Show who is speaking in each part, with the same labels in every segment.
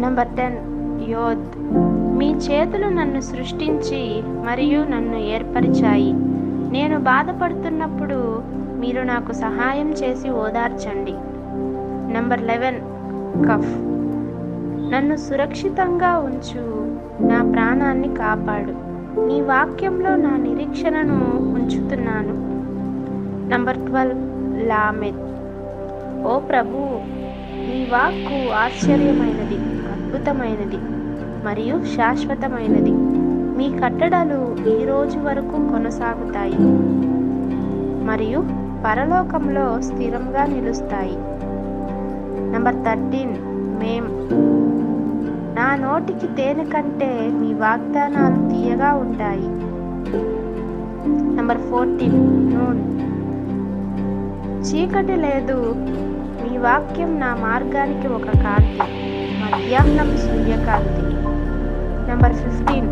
Speaker 1: Number ten యోధ్ మీ చేతులు నన్ను సృష్టించి మరియు నన్ను ఏర్పరిచాయి. నేను బాధపడుతున్నప్పుడు మీరు నాకు సహాయం చేసి ఓదార్చండి. నంబర్ లెవెన్ కఫ్ నన్ను సురక్షితంగా ఉంచు. నా ప్రాణాన్ని కాపాడు. నీ వాక్యంలో నా నిరీక్షణను ఉంచుతున్నాను. నంబర్ ట్వెల్వ్ లామెత్ ఓ ప్రభు నీ వాక్కు ఆశ్చర్యమైనది. అద్భుతమైనది మరియు శాశ్వతమైనది. మీ కట్టడాలు ఈ రోజు వరకు కొనసాగుతాయి మరియు పరలోకంలో స్థిరంగా నిలుస్తాయి. నంబర్ థర్టీన్ మేం. నా నోటికి తేనె కంటే మీ వాగ్దానాలు తీయగా ఉంటాయి. Number fourteen nun. చీకటి లేదు మీ వాక్యం నా మార్గానికి ఒక కాంతి. మధ్యాహ్నం సూర్యకాంతి నెంబర్ ఫిఫ్టీన్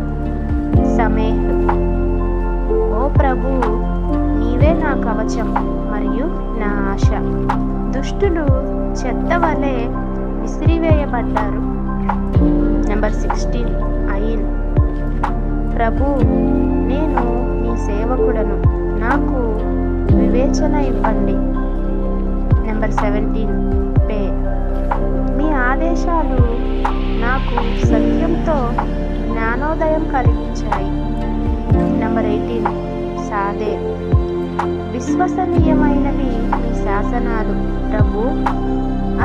Speaker 1: సమేహ్ ఓ ప్రభు నీవే నా కవచం మరియు నా ఆశ. దుష్టులు చెత్త వలె విసిరివేయబడ్డారు. నెంబర్ సిక్స్టీన్ అయిన్ ప్రభు నేను మీ సేవకుడను. నాకు వివేచన ఇవ్వండి. నెంబర్ సెవెంటీన్ పే మీ ఆదేశాలు నాకు సత్యంతో జ్ఞానోదయం కలిగించాయి. Number eighteen సాదే. విశ్వసనీయమైనవి మీ శాసనాలు. ప్రభు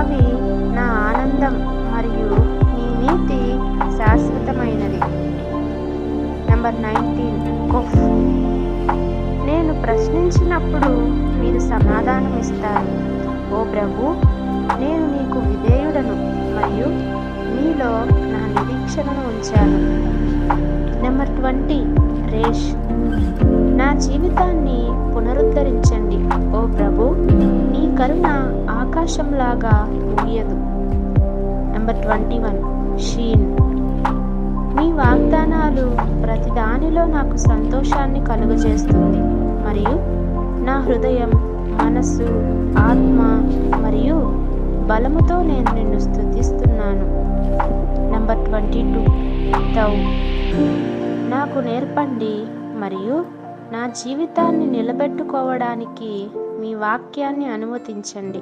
Speaker 1: అవి నా ఆనందం మరియు నీ నీతి శాశ్వతమైనది నెంబర్ నైన్టీన్ కొఫ్ నేను ప్రశ్నించినప్పుడు మీరు సమాధానం ఇస్తారు ఓ ప్రభు నేను నీకు విధేయుడను. మరియు మీలో నా నిరీక్షణను ఉంచాను. Number twenty resh. నా జీవితాన్ని పునరుద్ధరించండి ఓ ప్రభు. నీ కరుణ ఆకాశంలాగా ముగియదు నెంబర్ ట్వంటీ వన్ షీన్. మీ వాగ్దానాలు ప్రతిదానిలో నాకు సంతోషాన్ని కలుగజేస్తుంది. మరియు నా హృదయం మనస్సు ఆత్మ బలముతో నేను నిన్ను స్తుతిస్తున్నాను. నంబర్ ట్వంటీ టూ తౌ నాకు నేర్పండి మరియు నా జీవితాన్ని నిలబెట్టుకోవడానికి మీ వాక్యాన్ని అనుమతించండి.